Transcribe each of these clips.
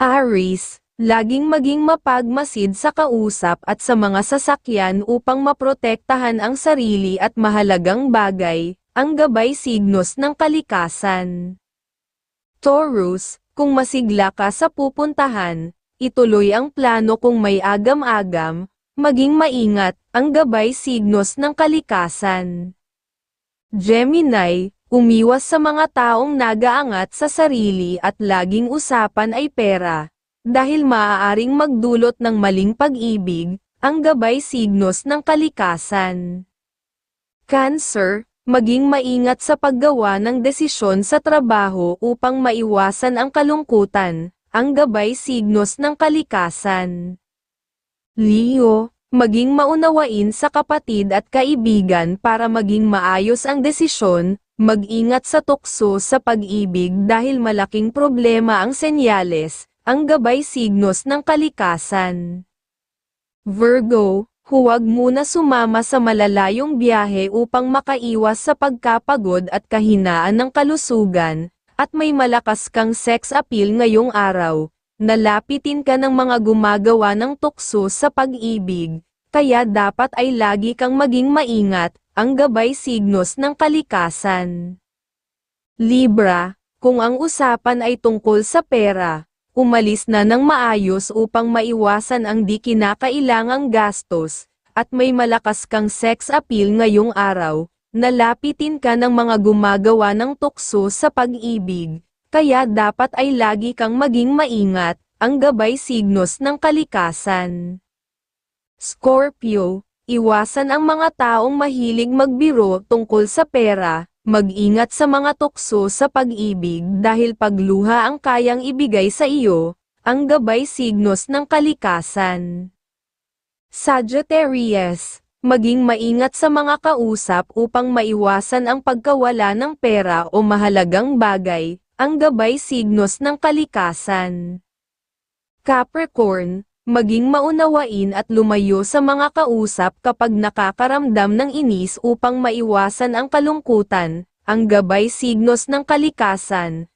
Aries, laging maging mapagmasid sa kausap at sa mga sasakyan upang maprotektahan ang sarili at mahalagang bagay, ang gabay signos ng kalikasan. Taurus, kung masigla ka sa pupuntahan, ituloy ang plano kung may agam-agam, maging maingat, ang gabay signos ng kalikasan. Gemini, umiwas sa mga taong nagaangat sa sarili at laging usapan ay pera. Dahil maaaring magdulot ng maling pag-ibig, ang gabay signos ng kalikasan. Cancer, maging maingat sa paggawa ng desisyon sa trabaho upang maiwasan ang kalungkutan, ang gabay signos ng kalikasan. Leo, maging maunawain sa kapatid at kaibigan para maging maayos ang desisyon, mag-ingat sa tukso sa pag-ibig dahil malaking problema ang senyales, ang gabay signos ng kalikasan. Virgo, huwag muna sumama sa malalayong biyahe upang makaiwas sa pagkapagod at kahinaan ng kalusugan, at may malakas kang sex appeal ngayong araw, nalapitin ka ng mga gumagawa ng tukso sa pag-ibig, kaya dapat ay lagi kang maging maingat, ang gabay signos ng kalikasan. Libra, kung ang usapan ay tungkol sa pera, umalis na ng maayos upang maiwasan ang di kinakailangang gastos, at may malakas kang sex appeal ngayong araw, nalapitin ka ng mga gumagawa ng tukso sa pag-ibig, kaya dapat ay lagi kang maging maingat, ang gabay signos ng kalikasan. Scorpio, iwasan ang mga taong mahilig magbiro tungkol sa pera, mag-ingat sa mga tukso sa pag-ibig dahil pagluha ang kayang ibigay sa iyo, ang gabay signos ng kalikasan. Sagittarius, maging maingat sa mga kausap upang maiwasan ang pagkawala ng pera o mahalagang bagay, ang gabay signos ng kalikasan. Capricorn, maging maunawain at lumayo sa mga kausap kapag nakakaramdam ng inis upang maiwasan ang kalungkutan, ang gabay signos ng kalikasan.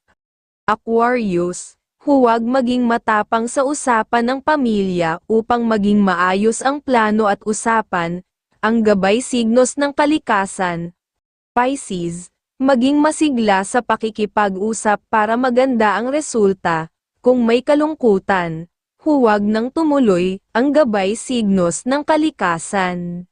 Aquarius, huwag maging matapang sa usapan ng pamilya upang maging maayos ang plano at usapan, ang gabay signos ng kalikasan. Pisces, maging masigla sa pakikipag-usap para maganda ang resulta, kung may kalungkutan, huwag nang tumuloy, ang gabay signos ng kalikasan.